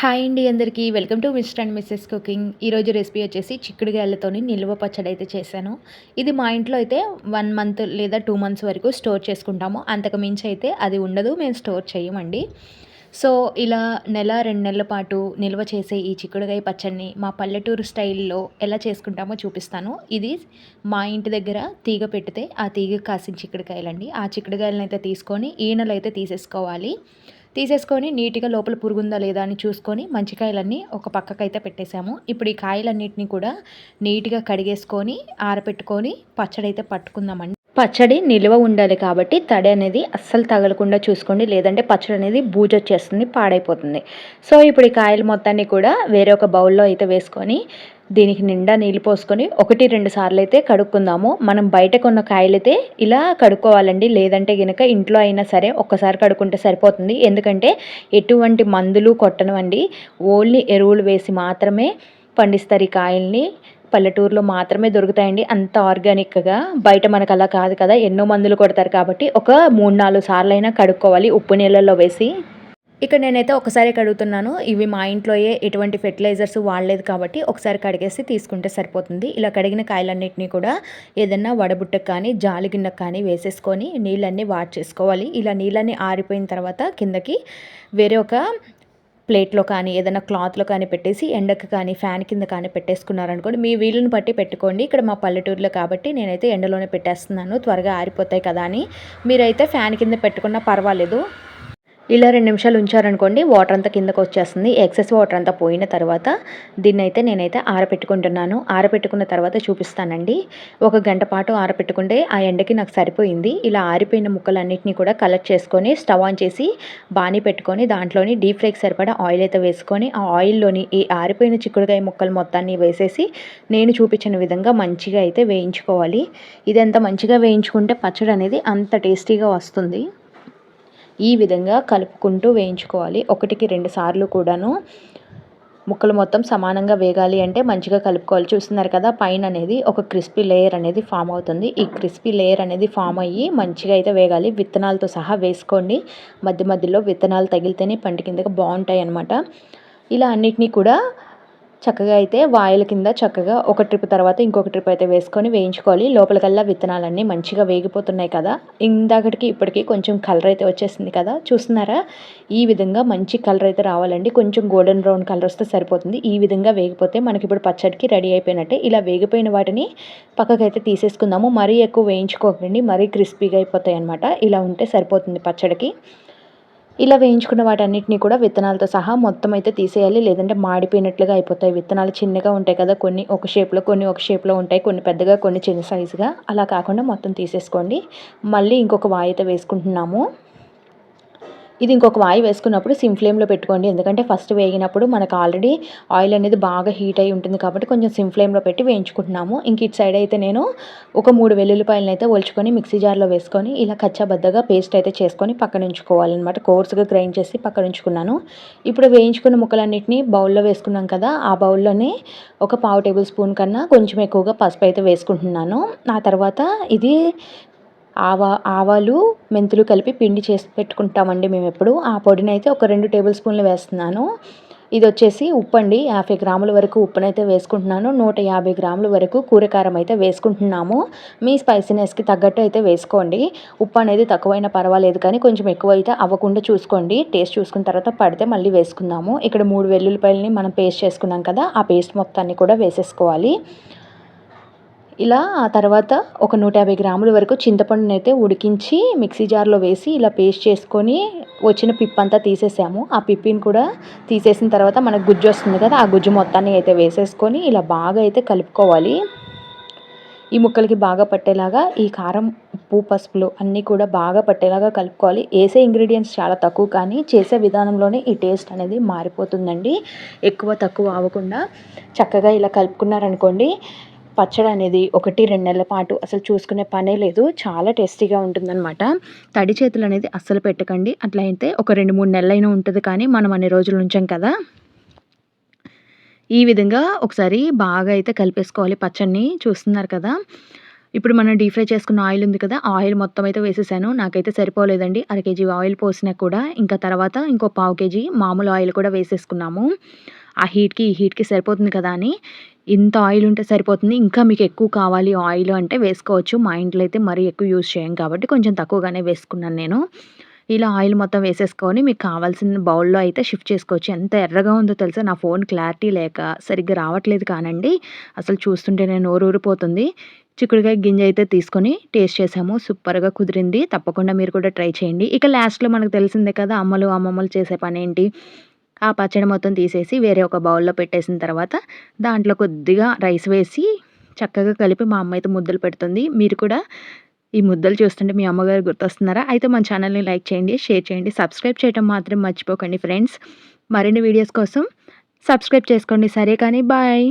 Hi అండి అందరికీ. Welcome to mister and missus cooking. ఈరోజు రెసిపీ వచ్చేసి చిక్కుడుగాయలతోని నిల్వ పచ్చడి అయితే చేశాను. ఇది మా ఇంట్లో అయితే వన్ మంత్ లేదా టూ మంత్స్ వరకు స్టోర్ చేసుకుంటాము. అంతకు మించి అయితే అది ఉండదు. మేము స్టోర్ చేయమండి. సో ఇలా నెల రెండు నెలల పాటు నిల్వ చేసే ఈ చిక్కుడుగాయ పచ్చడిని మా పల్లెటూరు స్టైల్లో ఎలా చేసుకుంటామో చూపిస్తాను. ఇది మా ఇంటి దగ్గర తీగ పెడితే ఆ తీగ కాసిన చిక్కుడుకాయలండి. ఆ చిక్కుడుకాయలను అయితే తీసుకొని ఈనెలు అయితే తీసేసుకోవాలి. తీసేసుకొని నీట్గా లోపల పురుగుందా లేదా అని చూసుకొని మంచి కాయలన్నీ ఒక పక్కకైతే పెట్టేశాము ఇప్పుడు ఈ కాయలన్నిటిని కూడా నీట్గా కడిగేసుకొని ఆరపెట్టుకొని పచ్చడి అయితే పట్టుకుందామండి. పచ్చడి నిల్వ ఉండాలి కాబట్టి తడి అనేది అస్సలు తగలకుండా చూసుకోండి. లేదంటే పచ్చడి అనేది బూజొచ్చేస్తుంది పాడైపోతుంది. సో ఇప్పుడు ఈ కాయలు మొత్తాన్ని కూడా వేరే ఒక బౌల్లో అయితే వేసుకొని దీనికి నిండా నీళ్ళు పోసుకొని ఒకటి రెండు సార్లు అయితే కడుక్కుందాము. మనం బయట కొన్న కాయలైతే ఇలా కడుక్కోవాలండి. లేదంటే గనక ఇంట్లో అయినా సరే ఒక్కసారి కడుక్కుంటే సరిపోతుంది. ఎందుకంటే ఎటువంటి మందులు కొట్టనివ్వండి. ఓన్లీ ఎరువులు వేసి మాత్రమే పండిస్తారు ఈ కాయల్ని. పల్లెటూరులో మాత్రమే దొరుకుతాయండి. అంత ఆర్గానిక్గా బయట మనకు అలా కాదు కదా. ఎన్నో మందులు కొడతారు కాబట్టి ఒక మూడు నాలుగు సార్లు అయినా కడుక్కోవాలి. ఉప్పు నీళ్ళల్లో వేసి ఇక్కడ నేనైతే ఒకసారి కడుగుతున్నాను ఇవి మా ఇంట్లోయే ఎటువంటి ఫెర్టిలైజర్స్ వాడలేదు కాబట్టి ఒకసారి కడిగేసి తీసుకుంటే సరిపోతుంది. ఇలా కడిగిన కాయలన్నింటినీ కూడా ఏదన్నా వడబుట్టకు కానీ జాలి గిన్నెకు కానీ వేసేసుకొని నీళ్ళన్నీ వాడ్ చేసుకోవాలి. ఇలా నీళ్ళన్నీ ఆరిపోయిన తర్వాత కిందకి వేరే ఒక ప్లేట్లో కానీ ఏదైనా క్లాత్లో కానీ పెట్టేసి ఎండకు కానీ ఫ్యాన్ కింద కానీ పెట్టేసుకున్నారనుకోండి మీ వీలుని బట్టి పెట్టుకోండి. ఇక్కడ మా పల్లెటూరులో కాబట్టి నేనైతే ఎండలోనే పెట్టేస్తున్నాను త్వరగా ఆరిపోతాయి కదా అని. మీరైతే ఫ్యాన్ కింద పెట్టుకున్నా పర్వాలేదు. ఇలా రెండు నిమిషాలు ఉంచారనుకోండి వాటర్ అంతా కిందకు వచ్చేస్తుంది. ఎక్సెస్ వాటర్ అంతా పోయిన తర్వాత దీన్ని అయితే నేనైతే ఆరపెట్టుకుంటున్నాను. ఆరపెట్టుకున్న తర్వాత చూపిస్తానండి. ఒక గంట పాటు ఆరపెట్టుకుంటే ఆ ఎండకి నాకు సరిపోయింది. ఇలా ఆరిపోయిన ముక్కలన్నింటినీ కూడా కలెక్ట్ చేసుకొని స్టవ్ ఆన్ చేసి బాణీ పెట్టుకొని దాంట్లోని డీప్ ఫ్రైకి సరిపడా ఆయిల్ అయితే వేసుకొని ఆ ఆయిల్లోని ఈ ఆరిపోయిన చిక్కుడుకాయ ముక్కలు మొత్తాన్ని వేసేసి నేను చూపించిన విధంగా మంచిగా అయితే వేయించుకోవాలి. ఇదంతా మంచిగా వేయించుకుంటే పచ్చడి అనేది అంత టేస్టీగా వస్తుంది. ఈ విధంగా కలుపుకుంటూ వేయించుకోవాలి. ఒకటికి రెండు సార్లు కూడాను ముక్కలు మొత్తం సమానంగా వేగాలి అంటే మంచిగా కలుపుకోవాలి. చూస్తున్నారు కదా పైన అనేది ఒక క్రిస్పీ లేయర్ అనేది ఫామ్ అవుతుంది. ఈ క్రిస్పీ లేయర్ అనేది ఫామ్ అయ్యి మంచిగా అయితే వేగాలి. విత్తనాలతో సహా వేసుకోండి. మధ్య మధ్యలో విత్తనాలు తగిలితేనే పంట కిందకి బాగుంటాయి అన్నమాట ఇలా అన్నిటినీ కూడా చక్కగా అయితే వాయిల కింద చక్కగా ఒక ట్రిప్ తర్వాత ఇంకొక ట్రిప్ అయితే వేసుకొని వేయించుకోవాలి. లోపలికల్లా విత్తనాలన్నీ మంచిగా వేగిపోతున్నాయి కదా. ఇందాకటికి ఇప్పటికీ కొంచెం కలర్ అయితే వచ్చేసింది కదా. చూస్తున్నారా? ఈ విధంగా మంచి కలర్ అయితే రావాలండి. కొంచెం గోల్డెన్ బ్రౌన్ కలర్ వస్తే సరిపోతుంది. ఈ విధంగా వేగిపోతే మనకి ఇప్పుడు పచ్చడికి రెడీ అయిపోయినట్టే. ఇలా వేగిపోయిన వాటిని పక్కకైతే తీసేసుకుందాము. మరీ ఎక్కువ వేయించుకోకండి. మరీ క్రిస్పీగా అయిపోతాయి అనమాట ఇలా ఉంటే సరిపోతుంది పచ్చడికి. ఇలా వేయించుకున్న వాటన్నిటిని కూడా విత్తనాలతో సహా మొత్తం అయితే తీసేయాలి. లేదంటే మాడిపోయినట్లుగా అయిపోతాయి. విత్తనాలు చిన్నగా ఉంటాయి కదా కొన్ని ఒక షేప్లో కొన్ని ఒక షేప్లో ఉంటాయి. కొన్ని పెద్దగా కొన్ని చిన్న సైజుగా. అలా కాకుండా మొత్తం తీసేసుకోండి. మళ్ళీ ఇంకొక వాయిత వేసుకుంటున్నాము. ఇది ఇంకొక వాయి వేసుకున్నప్పుడు సిమ్ ఫ్లేమ్లో పెట్టుకోండి. ఎందుకంటే ఫస్ట్ వేగినప్పుడు మనకు ఆల్రెడీ ఆయిల్ అనేది బాగా హీట్ అయి ఉంటుంది కాబట్టి కొంచెం సిమ్ ఫ్లేమ్లో పెట్టి వేయించుకుంటున్నాము. ఇంక ఇటు సైడ్ అయితే నేను ఒక మూడు వెల్లుల్లిపాయలను అయితే ఒలుచుకొని మిక్సీ జార్లో వేసుకొని ఇలా కచ్చాబద్దగా పేస్ట్ అయితే చేసుకొని పక్కన ఉంచుకోవాలన్నమాట. కోర్స్గా గ్రైండ్ చేసి పక్కన ఉంచుకున్నాను. ఇప్పుడు వేయించుకున్న ముక్కలన్నింటినీ బౌల్లో వేసుకున్నాం కదా ఆ బౌల్లోనే ఒక పావు టేబుల్ స్పూన్ కన్నా కొంచెం ఎక్కువగా పసుపు అయితే వేసుకుంటున్నాను. ఆ తర్వాత ఇది ఆవా ఆవాలు మెంతులు కలిపి పిండి చేసి పెట్టుకుంటామండి మేము ఎప్పుడు ఆ పొడిని అయితే ఒక రెండు టేబుల్ స్పూన్లు వేస్తున్నాను. ఇది వచ్చేసి ఉప్పు అండి యాభై గ్రాముల వరకు ఉప్పునైతే వేసుకుంటున్నాను. నూట యాభై గ్రాముల వరకు కూరకారం అయితే వేసుకుంటున్నాము. మీ స్పైసీనెస్కి తగ్గట్టు అయితే వేసుకోండి. ఉప్పు అనేది తక్కువైనా పర్వాలేదు కానీ కొంచెం ఎక్కువ అయితే అవ్వకుండా చూసుకోండి. టేస్ట్ చూసుకున్న తర్వాత పడితే మళ్ళీ వేసుకుందాము. ఇక్కడ మూడు వెల్లుల్లిపాయలని మనం పేస్ట్ చేసుకున్నాం కదా ఆ పేస్ట్ మొత్తాన్ని కూడా వేసేసుకోవాలి. ఇలా ఆ తర్వాత ఒక నూట యాభై గ్రాముల వరకు చింతపండుని అయితే ఉడికించి మిక్సీ జార్లో వేసి ఇలా పేస్ట్ చేసుకొని వచ్చిన పిప్ అంతా తీసేసాము. ఆ పిప్పిని కూడా తీసేసిన తర్వాత మనకు గుజ్జు వస్తుంది కదా ఆ గుజ్జు మొత్తాన్ని అయితే వేసేసుకొని ఇలా బాగా అయితే కలుపుకోవాలి. ఈ ముక్కలకి బాగా పట్టేలాగా ఈ కారం ఉప్పు పసుపులు అన్నీ కూడా బాగా పట్టేలాగా కలుపుకోవాలి. వేసే ఇంగ్రీడియంట్స్ చాలా తక్కువ కానీ చేసే విధానంలోనే ఈ టేస్ట్ అనేది మారిపోతుందండి. ఎక్కువ తక్కువ అవ్వకుండా చక్కగా ఇలా కలుపుకున్నారనుకోండి పచ్చడి అనేది ఒకటి రెండు నెలల పాటు అసలు చూసుకునే పనే లేదు చాలా టేస్టీగా ఉంటుందన్నమాట తడి చేతులు అనేది అస్సలు పెట్టకండి అట్లా అయితే ఒక రెండు మూడు నెలలైనా ఉంటుంది కానీ మనం అన్ని రోజులు ఉంచాం కదా ఈ విధంగా ఒకసారి బాగా అయితే కలిపేసుకోవాలి పచ్చడిని చూస్తున్నారు కదా ఇప్పుడు మనం డీప్ ఫ్రై చేసుకున్న ఆయిల్ ఉంది కదా! ఆయిల్ మొత్తం అయితే వేసేసాను. నాకైతే సరిపోలేదండి. అర కేజీ ఆయిల్ పోసినా కూడా ఇంకా తర్వాత ఇంకో పావు కేజీ మామూలు ఆయిల్ కూడా వేసేసుకున్నాము. ఆ హీట్‌కి, ఈ హీట్‌కి సరిపోతుంది కదా అని ఇంత ఆయిల్ ఉంటే సరిపోతుంది. ఇంకా మీకు ఎక్కువ కావాలి ఆయిల్ అంటే వేసుకోవచ్చు. మా ఇంట్లో అయితే మరీ ఎక్కువ యూజ్ చేయం కాబట్టి కొంచెం తక్కువగానే వేసుకున్నాను నేను. ఇలా ఆయిల్ మొత్తం వేసేసుకొని మీకు కావాల్సిన బౌల్‌లో అయితే షిఫ్ట్ చేసుకోవచ్చు. ఎంత ఎర్రగా ఉందో తెలుసా? నా ఫోన్ క్లారిటీ లేక సరిగ్గా రావట్లేదు కానండి. అసలు చూస్తుంటే నేను ఊరూరిపోతుంది చిక్కుడుకాయ గింజ అయితే తీసుకొని టేస్ట్ చేసాము. సూపర్‌గా కుదిరింది. తప్పకుండా మీరు కూడా ట్రై చేయండి. ఇక లాస్ట్‌లో మనకు తెలిసిందే కదా! అమ్మలు, అమ్మమ్మలు చేసే పని ఏంటి ఆ పచ్చడి మొత్తం తీసేసి వేరే ఒక బౌల్‌లో పెట్టేసిన తర్వాత దాంట్లో కొద్దిగా రైస్ వేసి చక్కగా కలిపి మా అమ్మ అయితే ముద్దలు పెడుతుంది. మీరు కూడా ఈ ముద్దలు చూస్తుంటే మీ అమ్మగారు గుర్తొస్తున్నారా? అయితే మన ఛానల్‌ని లైక్ చేయండి, షేర్ చేయండి, సబ్స్క్రైబ్ చేయడం మాత్రం మర్చిపోకండి ఫ్రెండ్స్. మరిన్ని వీడియోస్ కోసం సబ్స్క్రైబ్ చేసుకోండి. సరే కానీ బాయ్.